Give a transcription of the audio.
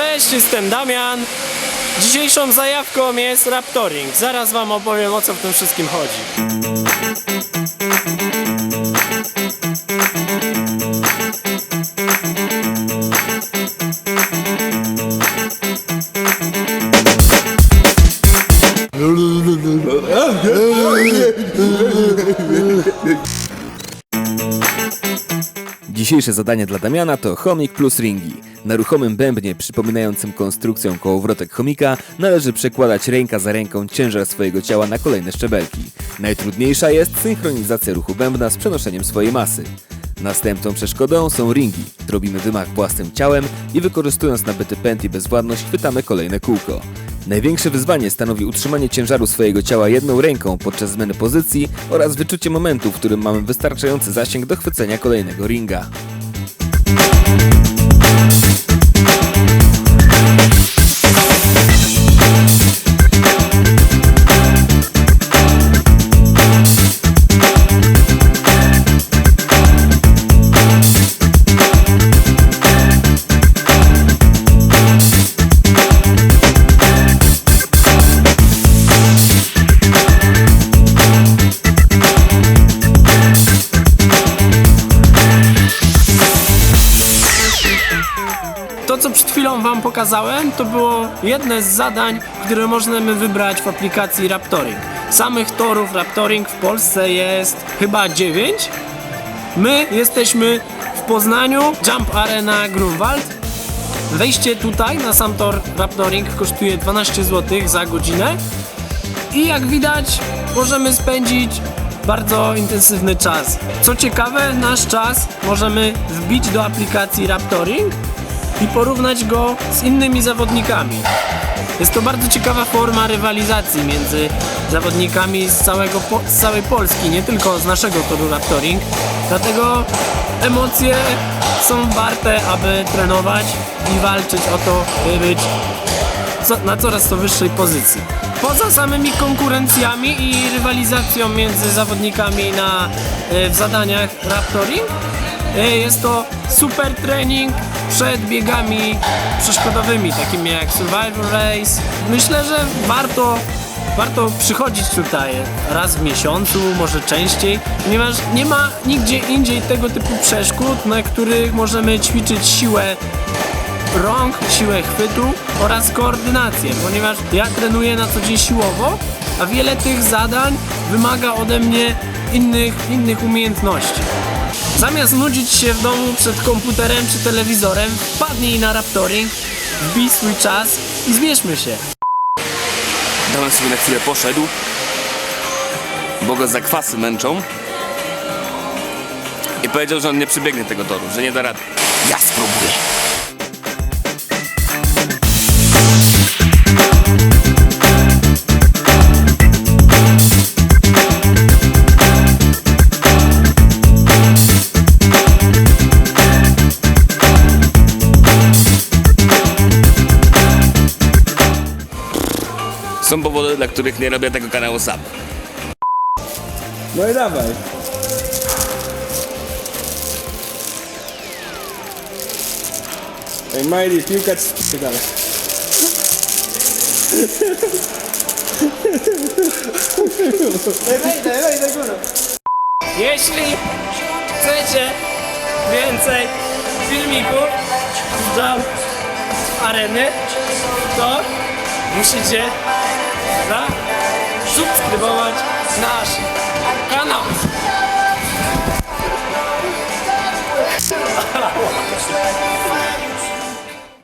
Cześć, jestem Damian. Dzisiejszą zajawką jest Raptoring. Zaraz wam opowiem o co w tym wszystkim chodzi. Dzisiejsze zadanie dla Damiana to chomik plus ringi. Na ruchomym bębnie przypominającym konstrukcją kołowrotek chomika należy przekładać ręka za ręką ciężar swojego ciała na kolejne szczebelki. Najtrudniejsza jest synchronizacja ruchu bębna z przenoszeniem swojej masy. Następną przeszkodą są ringi. Robimy wymach własnym ciałem i wykorzystując nabyty pęd i bezwładność chwytamy kolejne kółko. Największe wyzwanie stanowi utrzymanie ciężaru swojego ciała jedną ręką podczas zmiany pozycji oraz wyczucie momentu, w którym mamy wystarczający zasięg do chwycenia kolejnego ringa. Co przed chwilą wam pokazałem, to było jedne z zadań, które możemy wybrać w aplikacji Raptoring. Samych torów Raptoring w Polsce jest chyba 9. My jesteśmy w Poznaniu, Jump Arena Grunwald. Wejście tutaj na sam tor Raptoring kosztuje 12 zł za godzinę. I jak widać, możemy spędzić bardzo intensywny czas. Co ciekawe, nasz czas możemy wbić do aplikacji Raptoring i porównać go z innymi zawodnikami. Jest to bardzo ciekawa forma rywalizacji między zawodnikami z, całego, z całej Polski, nie tylko z naszego toru Raptoring. Dlatego emocje są warte, aby trenować i walczyć o to, by być na coraz to wyższej pozycji. Poza samymi konkurencjami i rywalizacją między zawodnikami na, e, w zadaniach Raptoring, e, jest to super trening przed biegami przeszkodowymi, takimi jak Survivor Race. Myślę, że warto, warto przychodzić tutaj raz w miesiącu, może częściej, ponieważ nie ma nigdzie indziej tego typu przeszkód, na których możemy ćwiczyć siłę rąk, siłę chwytu oraz koordynację, ponieważ ja trenuję na co dzień siłowo, a wiele tych zadań wymaga ode mnie innych, innych umiejętności. Zamiast nudzić się w domu przed komputerem czy telewizorem, wpadnij na Raptoring, wbij swój czas i zmierzmy się. Dałem sobie na chwilę poszedł, bo go zakwasy męczą. I powiedział, że on nie przebiegnie tego toru, że nie da rady. Ja spróbuję. Są powody, dla których nie robię tego kanału sam. No i dawaj. Ej, Miley, piłka ci dalej. Jeśli chcecie więcej filmików z Jump Areny, to musicie na subskrybować nasz